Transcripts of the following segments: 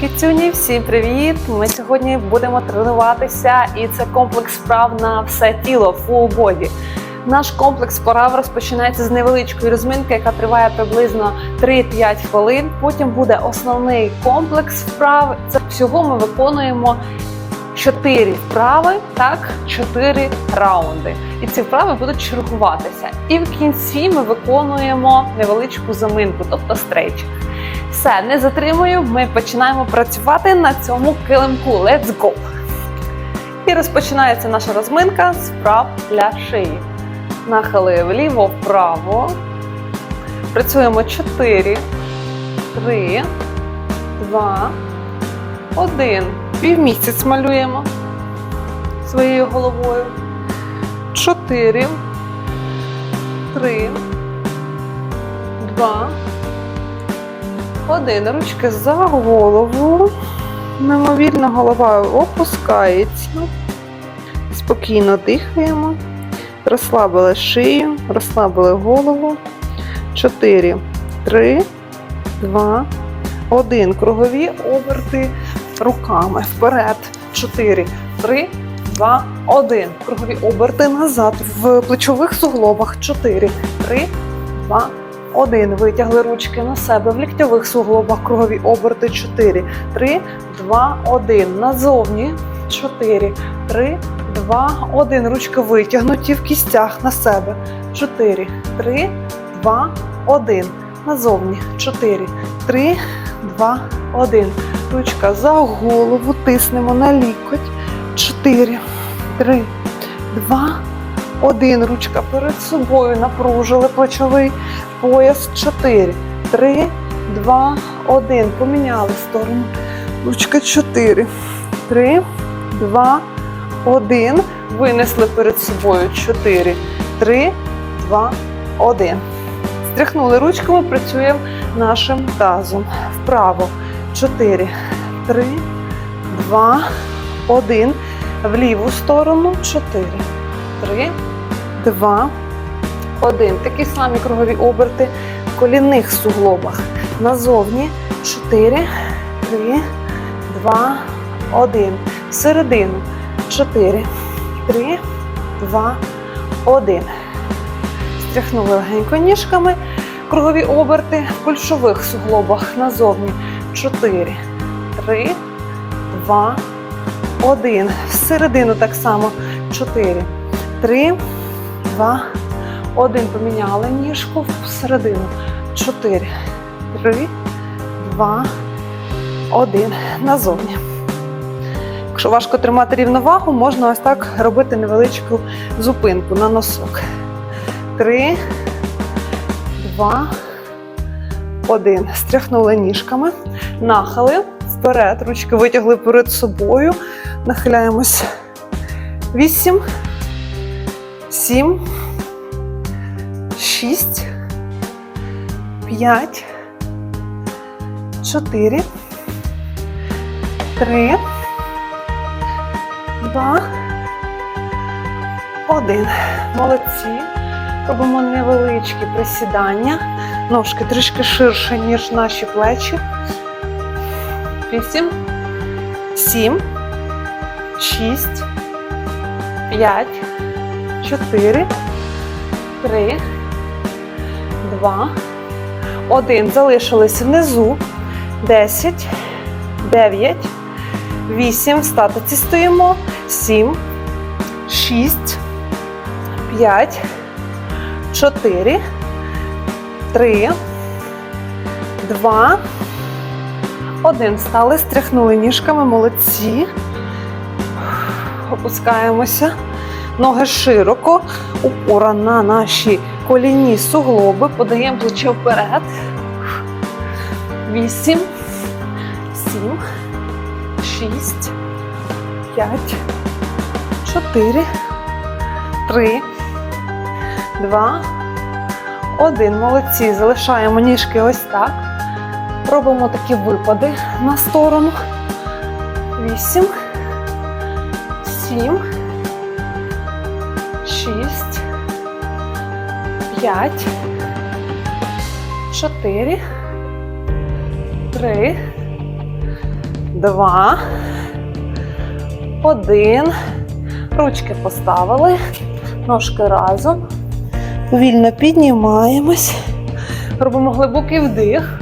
Кіцюні, всім привіт! Ми сьогодні будемо тренуватися, і це комплекс вправ на все тіло, full body. Наш комплекс вправ розпочинається з невеличкої розминки, яка триває приблизно 3-5 хвилин. Потім буде основний комплекс вправ. Це всього ми виконуємо 4 вправи, так, 4 раунди. І ці вправи будуть чергуватися. І в кінці ми виконуємо невеличку заминку, тобто стрейчинг. Все, не затримую. Ми починаємо працювати на цьому килимку. Let's go! І розпочинається наша розминка з вправ для шиї. Нахили вліво, вправо. Працюємо 4, 3, 2, 1. Півмісяць малюємо своєю головою. 4, 3, 2, один. Ручки за голову. Мимовільно голова опускається. Спокійно дихаємо. Розслабили шию, розслабили голову. 4, 3, 2, 1. Кругові оберти руками. Вперед. 4, 3, 2, 1. Кругові оберти назад. В плечових суглобах. 4, 3, 2, 1. Витягли ручки на себе в ліктьових суглобах, кругові оберти 4, 3, 2, 1. Назовні 4, 3, 2, 1. Ручки витягнуті в кістях на себе. 4, 3, 2, 1. Назовні 4, 3, 2, 1. Ручка за голову. Тиснемо на лікоть. 4, 3, 2, 1. Ручка перед собою напружили плечовий пояс 4, 3, 2, 1. Поміняли сторону. Ручка 4, 3, 2, 1. Винесли перед собою 4, 3, 2, 1. Стряхнули ручками, працюємо нашим тазом. Вправо 4, 3, 2, 1. В ліву сторону 4, 3, 2, 1. Такі самі кругові оберти в колінних суглобах. Назовні 4, 3, 2, 1. Всередину 4, 3, 2, 1. Стряхнули легенько ніжками. Кругові оберти в кульшових суглобах. Назовні 4, 3, 2, 1. Всередину так само 4, 3, 2, 1. Поміняли ніжку всередину. 4, 3, 2, 1. Назовні. Якщо важко тримати рівновагу, можна ось так робити невеличку зупинку на носок. 3, 2, 1. Стряхнули ніжками. Нахили вперед. Ручки витягли перед собою. Нахиляємось. 8, 7, 6, 5, 4, 3, 2, 1. Молодці. Робимо невеличкі присідання. Ножки трішки ширше, ніж наші плечі. 8, 7, 6, 5, 4, 3, 2, 1. Залишились внизу. 10, 9, 8. В статиці стоїмо. 7, 6, 5, 4, 3, 2, 1. Стали, стряхнули ніжками, молодці. Опускаємося. Ноги широко. Упора на наші колінні суглоби. Подаємо плече вперед. 8, 7, 6, 5, 4, 3, 2, 1. Молодці. Залишаємо ніжки ось так. Робимо такі випади на сторону. 8, 7, 5, 4, 3, два, один. Ручки поставили, ножки разом. Повільно піднімаємось. Робимо глибокий вдих.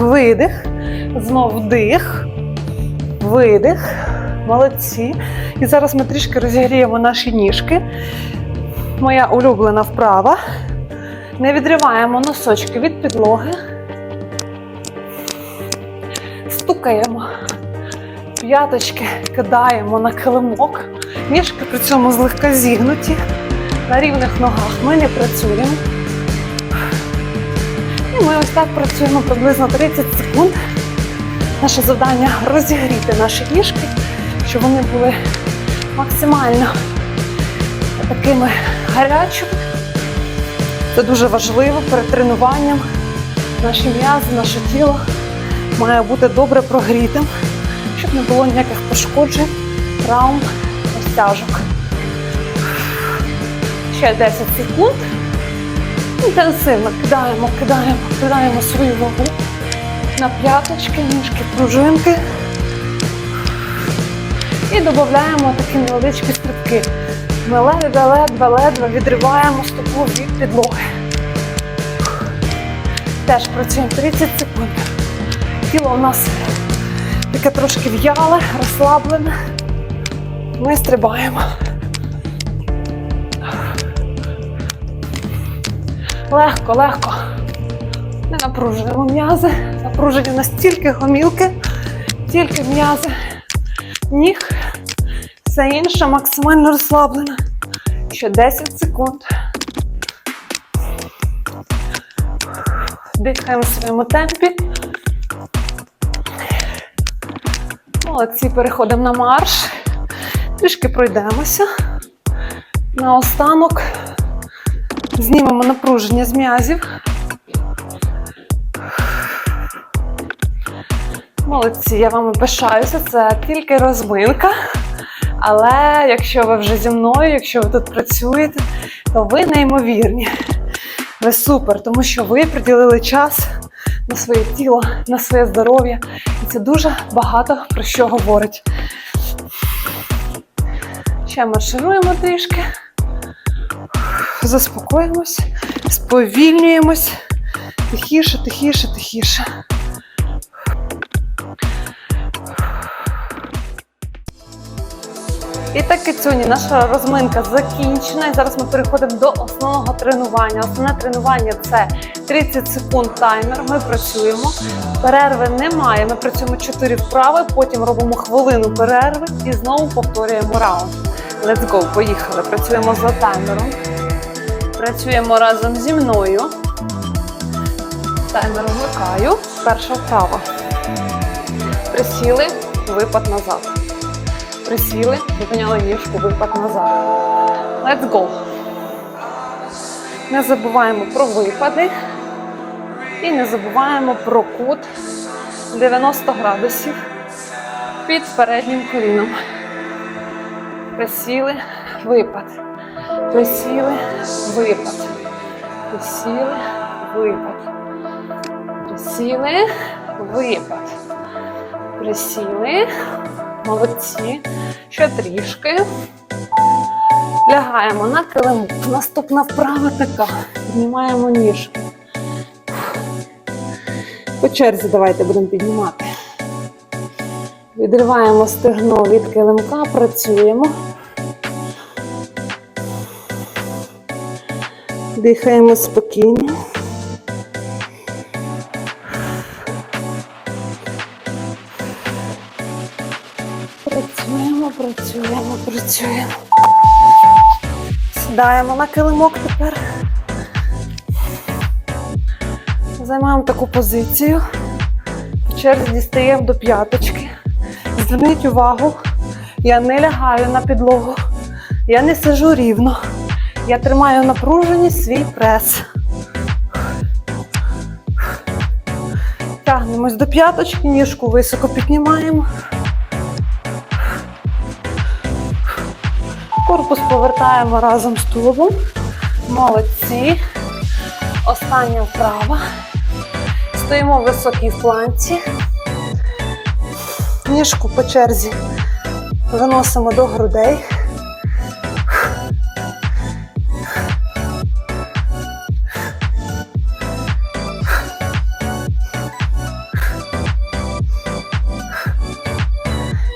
Видих. Знов вдих. Видих. Молодці. І зараз ми трішки розігріємо наші ніжки. Моя улюблена вправа. Не відриваємо носочки від підлоги. Стукаємо. П'яточки кидаємо на килимок. Ніжки при цьому злегка зігнуті. На рівних ногах ми не працюємо. І ми ось так працюємо приблизно 30 секунд. Наше завдання розігріти наші ніжки, щоб вони були максимально такими гарячими. Це дуже важливо перед тренуванням. Наші м'язи, наше тіло має бути добре прогрітим, щоб не було ніяких пошкоджень, травм, розтяжок. Ще 10 секунд. Інтенсивно кидаємо, кидаємо, кидаємо свою вагу на п'яточки, ніжки, пружинки. І додаємо такі невеличкі стрибки. Ми ледве-ледве-ледве відриваємо стопу від підлоги. Теж працюємо 30 секунд. Тіло у нас таке трошки в'яле, розслаблене. Ми стрибаємо. Легко, легко. Не напружуємо м'язи. Напружені настільки гомілки, тільки м'язи, ніг. Все інше максимально розслаблено. Ще 10 секунд. Дихаємо в своєму темпі. Молодці, переходимо на марш. Трішки пройдемося. Наостанок знімемо напруження з м'язів. Молодці, я вами пишаюся. Це тільки розминка. Але якщо ви вже зі мною, якщо ви тут працюєте, то ви неймовірні. Ви супер, тому що ви приділили час на своє тіло, на своє здоров'я. І це дуже багато про що говорить. Ще маршируємо трішки, заспокоїмось, сповільнюємось. Тихіше, тихіше, тихіше. І так, Кицюні, наша розминка закінчена. І зараз ми переходимо до основного тренування. Основне тренування це 30 секунд таймер. Ми працюємо. Перерви немає. Ми працюємо 4 вправи, потім робимо хвилину перерви і знову повторюємо раунд. Let's go, поїхали. Працюємо за таймером. Працюємо разом зі мною. Таймер вмикаю. Перша вправа. Присіли, випад назад. Присіли, зупиняли ніжку, випад назад. Let's go. Не забуваємо про випади і не забуваємо про кут 90 градусів під переднім коліном. Присіли, випад. Присіли, випад. Присіли, випад. Присіли, випад. Присіли. Молодці. Ще трішки. Лягаємо на килимок. Наступна вправа така. Піднімаємо ніжки. По черзі давайте будемо піднімати. Відриваємо стегно від килимка, працюємо. Дихаємо спокійно. Працюємо, працюємо. Сідаємо на килимок тепер. Займаємо таку позицію. В черзі дістаємо до п'яточки. Зверніть увагу, я не лягаю на підлогу, я не сижу рівно. Я тримаю напружені свій прес. Тягнемось до п'яточки, ніжку високо піднімаємо. Корпус повертаємо разом з тулубом. Молодці. Остання вправа. Стоїмо в високій планці. Ніжку по черзі виносимо до грудей.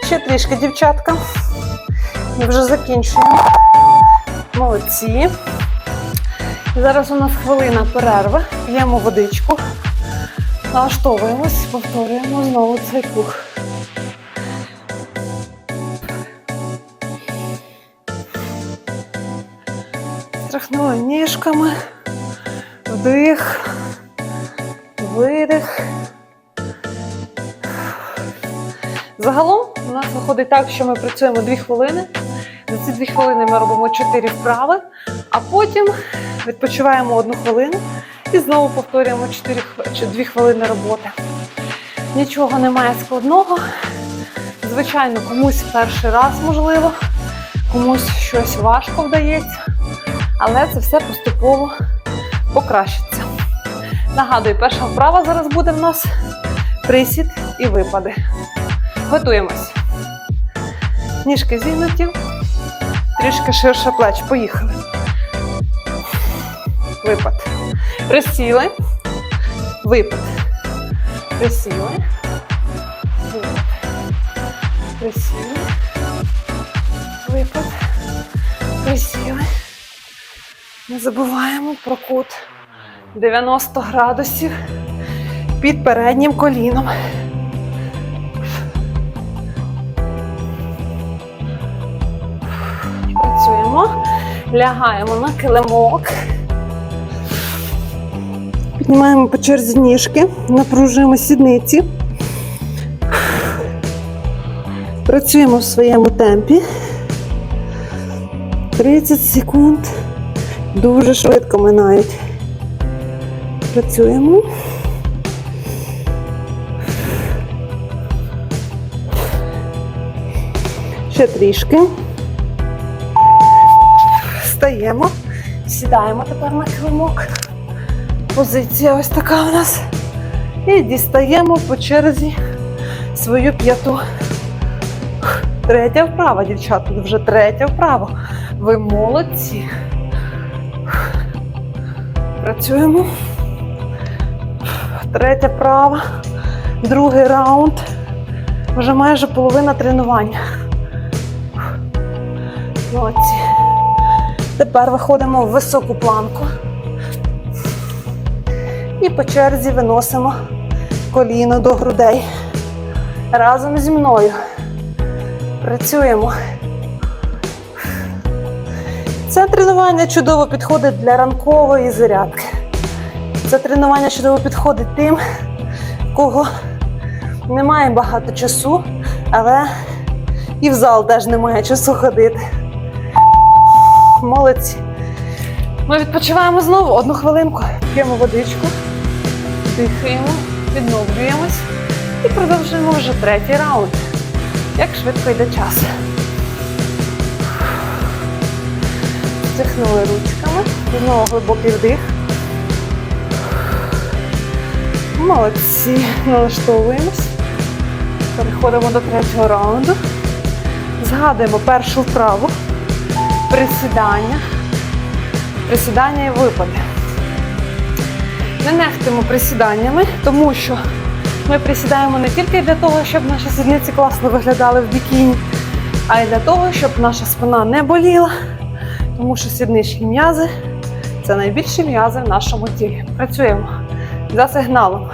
Ще трішки, дівчатка. Вже закінчуємо. Молодці. Зараз у нас хвилина перерви. П'ємо водичку. Налаштовуємось, повторюємо знову цей круг. Страхнули ніжками. Вдих. Видих. Загалом у нас виходить так, що ми працюємо 2 хвилини. За ці 2 хвилини ми робимо 4 вправи, а потім відпочиваємо 1 хвилину і знову повторюємо 4, 2 хвилини роботи. Нічого немає складного. Звичайно, комусь перший раз можливо, комусь щось важко вдається, але це все поступово покращиться. Нагадую, перша вправа зараз буде в нас присід і випади. Готуємось. Ніжки зігнуті, трішки ширше плеч. Поїхали. Випад. Присіли. Випад. Присіли. Випад. Присіли. Випад. Присіли. Не забуваємо про кут 90 градусів під переднім коліном. Лягаємо на килимок. Піднімаємо по черзі ніжки, напружуємо сідниці. Працюємо в своєму темпі. 30 секунд. Дуже швидко минають. Працюємо. Ще трішки. Встаємо. Сідаємо тепер на килимок. Позиція ось така у нас. І дістаємо по черзі свою п'яту. Третя вправа, дівчата, вже третя вправа. Ви молодці. Працюємо. Третя вправа. Другий раунд. Вже майже половина тренування. Молодці. Тепер виходимо в високу планку. І по черзі виносимо коліно до грудей. Разом зі мною. Працюємо. Це тренування чудово підходить для ранкової зарядки. Це тренування чудово підходить тим, кого немає багато часу, але і в зал теж немає часу ходити. Молодці. Ми відпочиваємо знову одну хвилинку. П'ємо водичку, дихаємо, відновлюємось і продовжуємо вже третій раунд. Як швидко йде час. Вдихнули ручками, знову глибокий вдих. Молодці, налаштовуємось. Переходимо до третього раунду. Згадуємо першу вправу. Присідання. Присідання і випади. Не нехтимо присіданнями, тому що ми присідаємо не тільки для того, щоб наші сідниці класно виглядали в бікіні, а й для того, щоб наша спина не боліла, тому що сідничні м'язи це найбільші м'язи в нашому тілі. Працюємо за сигналом.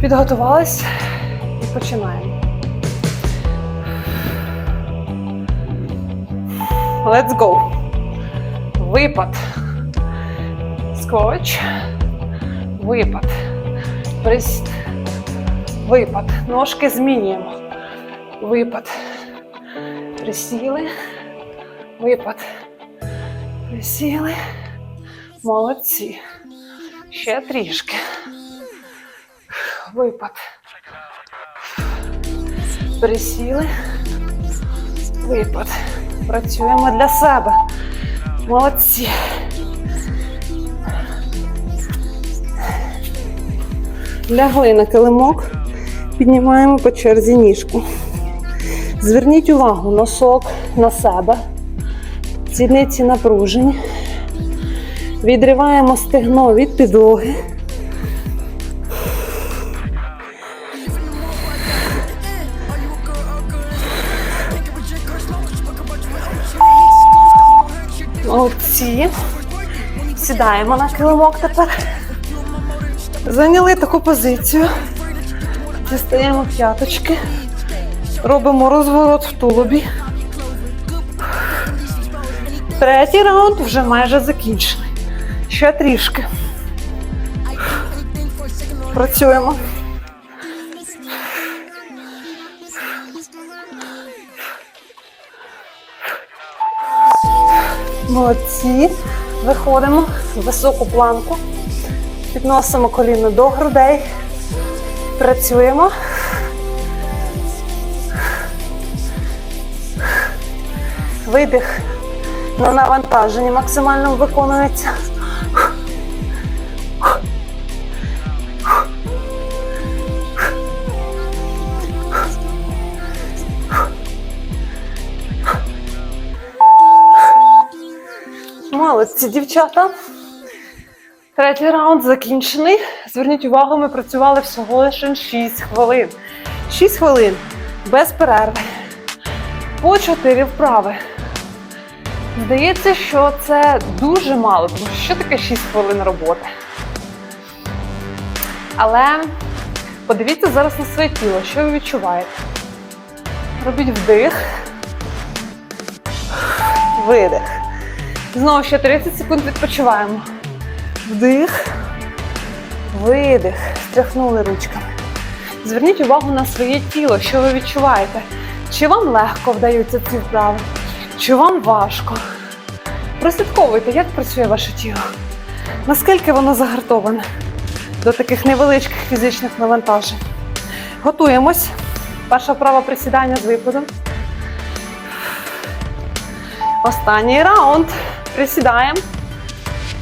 Підготувались і починаємо. Let's go. Випад. Скотч. Випад. Присід. Випад. Ножки змінюємо. Випад. Присіли. Випад. Присіли. Молодці. Ще трішки. Випад. Присіли. Випад. Працюємо для себе. Молодці. Лягли на килимок. Піднімаємо по черзі ніжку. Зверніть увагу носок на себе. Сідниці напружені. Відриваємо стегно від підлоги. Сідаємо на килимок тепер. Зайняли таку позицію. Дістаємо п'яточки. Робимо розворот в тулубі. Третій раунд вже майже закінчений. Ще трішки. Працюємо. Молодці. Виходимо в високу планку. Підносимо коліно до грудей. Працюємо. Видих на навантаженні максимально виконується. Молодці, дівчата. Третій раунд закінчений. Зверніть увагу, ми працювали всього лише 6 хвилин. 6 хвилин без перерви. По 4 вправи. Здається, що це дуже мало, тому що таке 6 хвилин роботи. Але подивіться зараз на своє тіло, що ви відчуваєте. Робіть вдих, видих. Знову ще 30 секунд відпочиваємо. Вдих, видих. Стряхнули ручками. Зверніть увагу на своє тіло, що ви відчуваєте. Чи вам легко вдаються ці вправи, чи вам важко. Прослідковуйте, як працює ваше тіло. Наскільки воно загартоване до таких невеличких фізичних навантажень. Готуємось. Перша вправа присідання з випадом. Останній раунд. Присідаємо.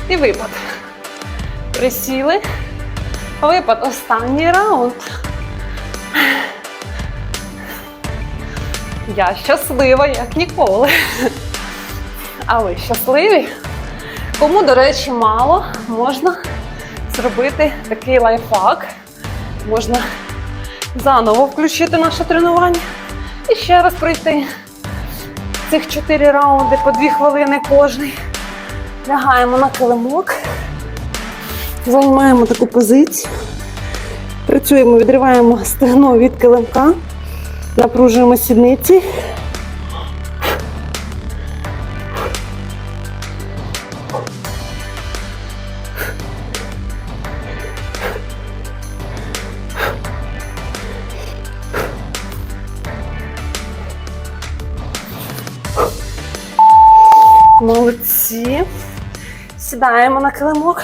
І випад. Присіли. Випад. Останній раунд. Я щаслива, як ніколи. А ви щасливі? Кому, до речі, мало, можна зробити такий лайфхак. Можна заново включити наше тренування і ще раз пройти цих 4 раунди по 2 хвилини кожний. Лягаємо на килимок, займаємо таку позицію. Працюємо, відриваємо стегно від килимка, напружуємо сідниці. Сідаємо на килимок.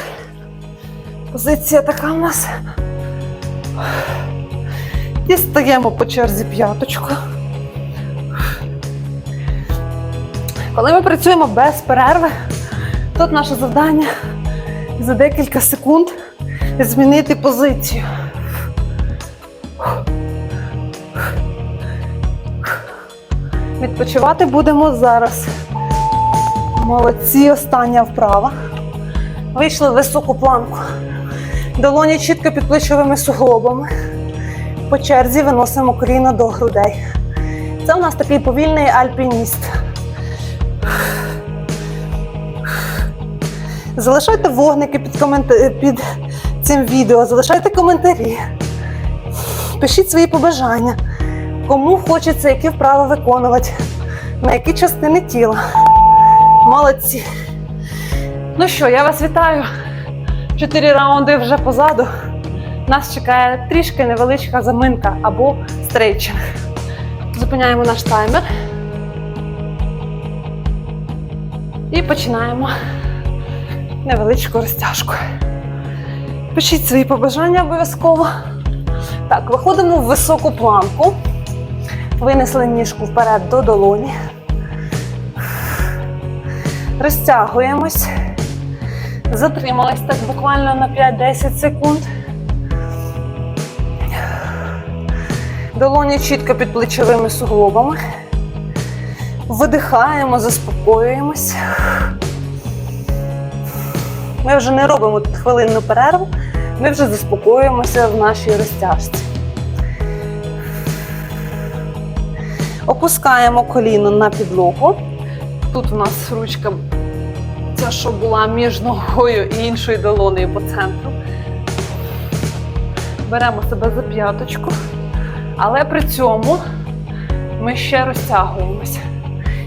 Позиція така у нас. Дістаємо по черзі п'яточку. Коли ми працюємо без перерви, тут наше завдання за декілька секунд змінити позицію. Відпочивати будемо зараз. Молодці, остання вправа. Вийшли в високу планку. Долоні чітко під плечовими суглобами. По черзі виносимо коліно до грудей. Це у нас такий повільний альпініст. Залишайте вогники під, комент... під цим відео, залишайте коментарі. Пишіть свої побажання. Кому хочеться які вправи виконувати, на які частини тіла. Молодці. Ну що, я вас вітаю. Чотири раунди вже позаду. Нас чекає трішки невеличка заминка або стрейчинг. Зупиняємо наш таймер. І починаємо невеличку розтяжку. Пишіть свої побажання обов'язково. Так, виходимо в високу планку. Винесли ніжку вперед до долоні. Розтягуємось. Затримались так буквально на 5-10 секунд. Долоні чітко під плечовими суглобами. Видихаємо, заспокоюємось. Ми вже не робимо тут хвилинну перерву, ми вже заспокоюємося в нашій розтяжці. Опускаємо коліно на підлогу. Тут у нас ручка, ця, що була між ногою і іншою долонею по центру. Беремо себе за п'яточку, але при цьому ми ще розтягуємося.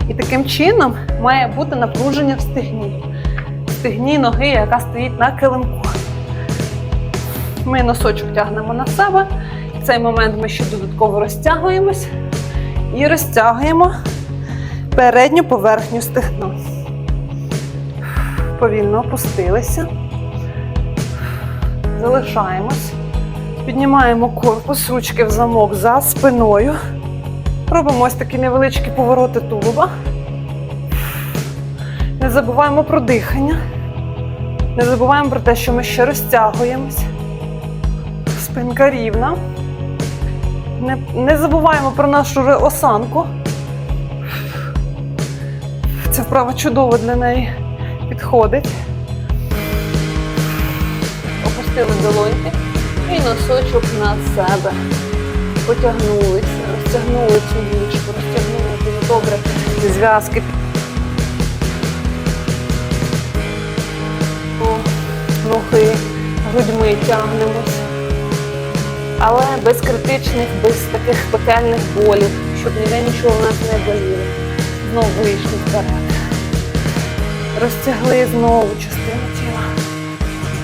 І таким чином має бути напруження в стегні. В стегні ноги, яка стоїть на килимку. Ми носочок тягнемо на себе. В цей момент ми ще додатково розтягуємось і розтягуємо передню поверхню стегна. Повільно опустилися. Залишаємось. Піднімаємо корпус, ручки в замок за спиною. Робимо ось такі невеличкі повороти тулуба. Не забуваємо про дихання. Не забуваємо про те, що ми ще розтягуємось. Спинка рівна. Не, не забуваємо про нашу осанку. Ця вправа чудово для неї підходить. Опустили долоньки і носочок на себе. Потягнулися, розтягнули цю ніжку, розтягнули дуже добре зв'язки. По Ноги, грудьми тягнемося. Але без критичних, без таких пекельних болів, щоб ніде нічого в нас не боліло. Знову вийшли вперед. Розтягли знову частину тіла.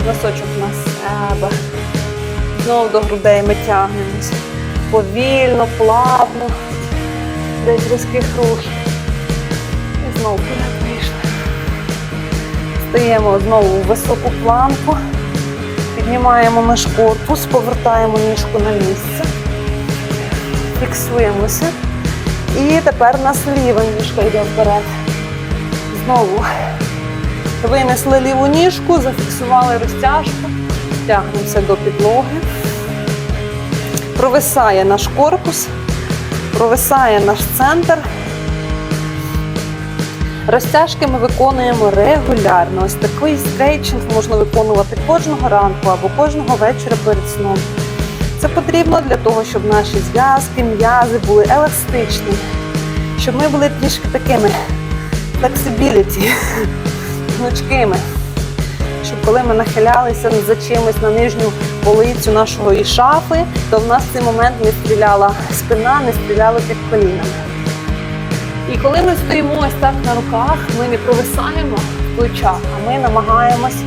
Носочок на себе. Знову до грудей ми тягнемося. Повільно, плавно, без різких рухів. І знову вперед вийшли. Стаємо знову у високу планку. Піднімаємо наш корпус, повертаємо ніжку на місце. Фіксуємося. І тепер нас ліва ніжка йде вперед. Знову винесли ліву ніжку, зафіксували розтяжку, тягнемося до підлоги. Провисає наш корпус, провисає наш центр. Розтяжки ми виконуємо регулярно. Ось такий стрейчинг можна виконувати кожного ранку або кожного вечора перед сном. Це потрібно для того, щоб наші зв'язки, м'язи були еластичними, щоб ми були трішки такими flexibility, гнучкими. Щоб коли ми нахилялися за чимось на нижню полицю нашої шафи, то в нас в цей момент не стріляла спина, не стріляла під колінами. І коли ми стоїмо ось так на руках, ми не провисаємо в плечах, а ми намагаємось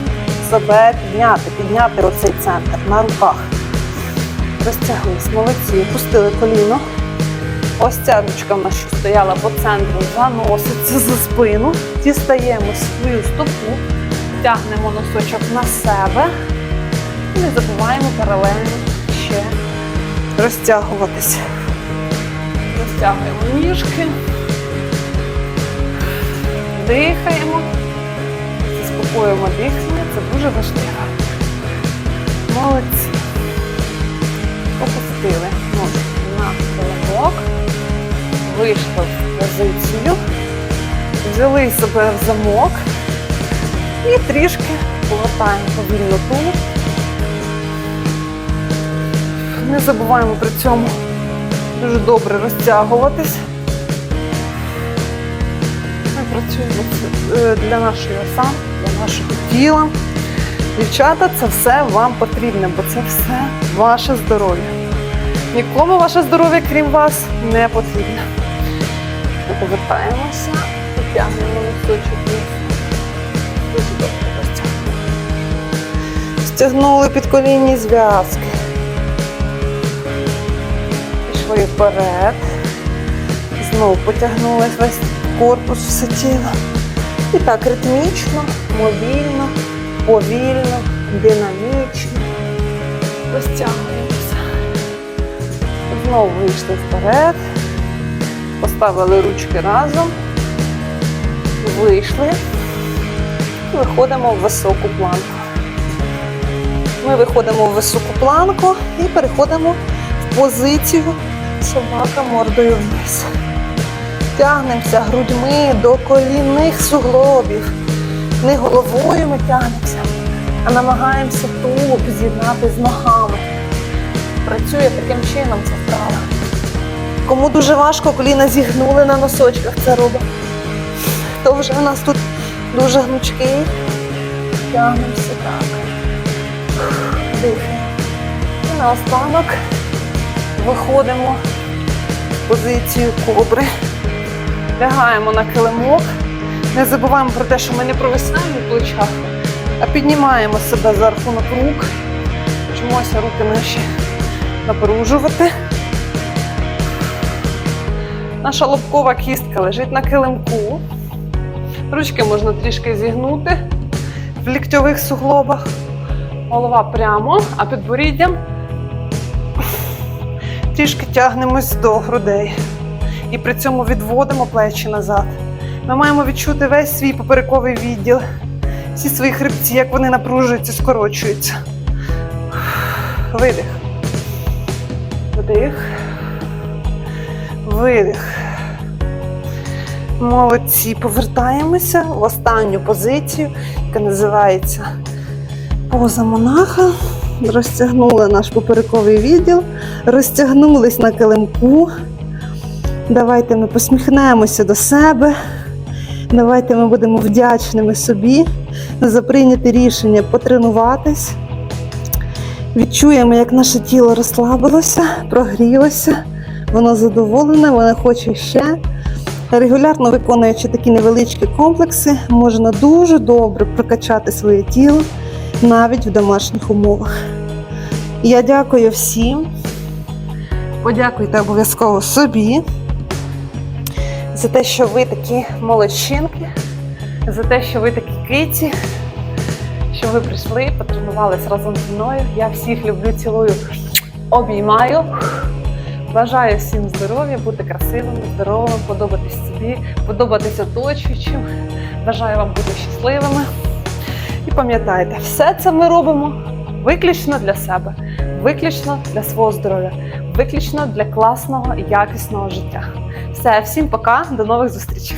себе підняти, підняти оцей центр на руках. Розтяглись, молодці, опустили коліно. Ось ця ручка в нас, що стояла по центру, заноситься за спину. Дістаємо свою стопу, тягнемо носочок на себе. І не забуваємо паралельно ще розтягуватися. Розтягуємо ніжки. Дихаємо, заспокоюємо дихання, це дуже важливо. Молодці. Опустили вийшли в позицію, взяли себе в замок і трішки повертаємо повільно тулуб. Не забуваємо при цьому дуже добре розтягуватись. Ми працюємо е, для нашої осанки, для нашого тіла. Дівчата, це все вам потрібно, бо це все ваше здоров'я. Нікому ваше здоров'я, крім вас, не потрібно. Повертаємося, підтягнемо носочок. Дуже добре розтягнемо. Стягнули підколінні зв'язки. Пішли вперед. Знову потягнули весь корпус, все тіло. І так ритмічно, мобільно, повільно, динамічно. Розтягуємося. Знову вийшли вперед. Поставили ручки разом. Вийшли. Виходимо в високу планку. Ми виходимо в високу планку і переходимо в позицію Собака мордою вниз. Тягнемося грудьми до колінних суглобів. Не головою ми тягнемося, а намагаємося тулуб з'єднати з ногами. Працює таким чином ця вправа. Кому дуже важко, коліна зігнули на носочках, це робить. Хто вже у нас тут дуже гнучкий, тягнемося так. Дихаємо. І наостанок виходимо в позицію кобри. Лягаємо на килимок. Не забуваємо про те, що ми не провисаємо в плечах, а піднімаємо себе за рахунок рук. Вчимося руки наші напружувати. Наша лобкова кістка лежить на килимку. Ручки можна трішки зігнути в ліктьових суглобах. Голова прямо, а підборіддям трішки тягнемось до грудей. І при цьому відводимо плечі назад. Ми маємо відчути весь свій поперековий відділ, всі свої хребці, як вони напружуються, скорочуються. Видих. Вдих. Видих. Молодці. Повертаємося в останню позицію, яка називається поза монаха. Розтягнули наш поперековий відділ, розтягнулись на килимку. Давайте ми посміхнемося до себе. Давайте ми будемо вдячними собі за прийняте рішення потренуватись. Відчуємо, як наше тіло розслабилося, прогрілося, воно задоволене, воно хоче ще. Регулярно виконуючи такі невеличкі комплекси, можна дуже добре прокачати своє тіло навіть в домашніх умовах. Я дякую всім. Подякуйте обов'язково собі за те, що ви такі молодчинки, за те, що ви такі киті, що ви прийшли, потренувались разом зі мною. Я всіх люблю, цілую, обіймаю. Бажаю всім здоров'я, бути красивими, здоровими, подобатись собі, подобатись оточуючим. Бажаю вам бути щасливими. І пам'ятайте, все це ми робимо виключно для себе, виключно для свого здоров'я, виключно для класного і якісного життя. Все, всім пока, до нових зустрічей.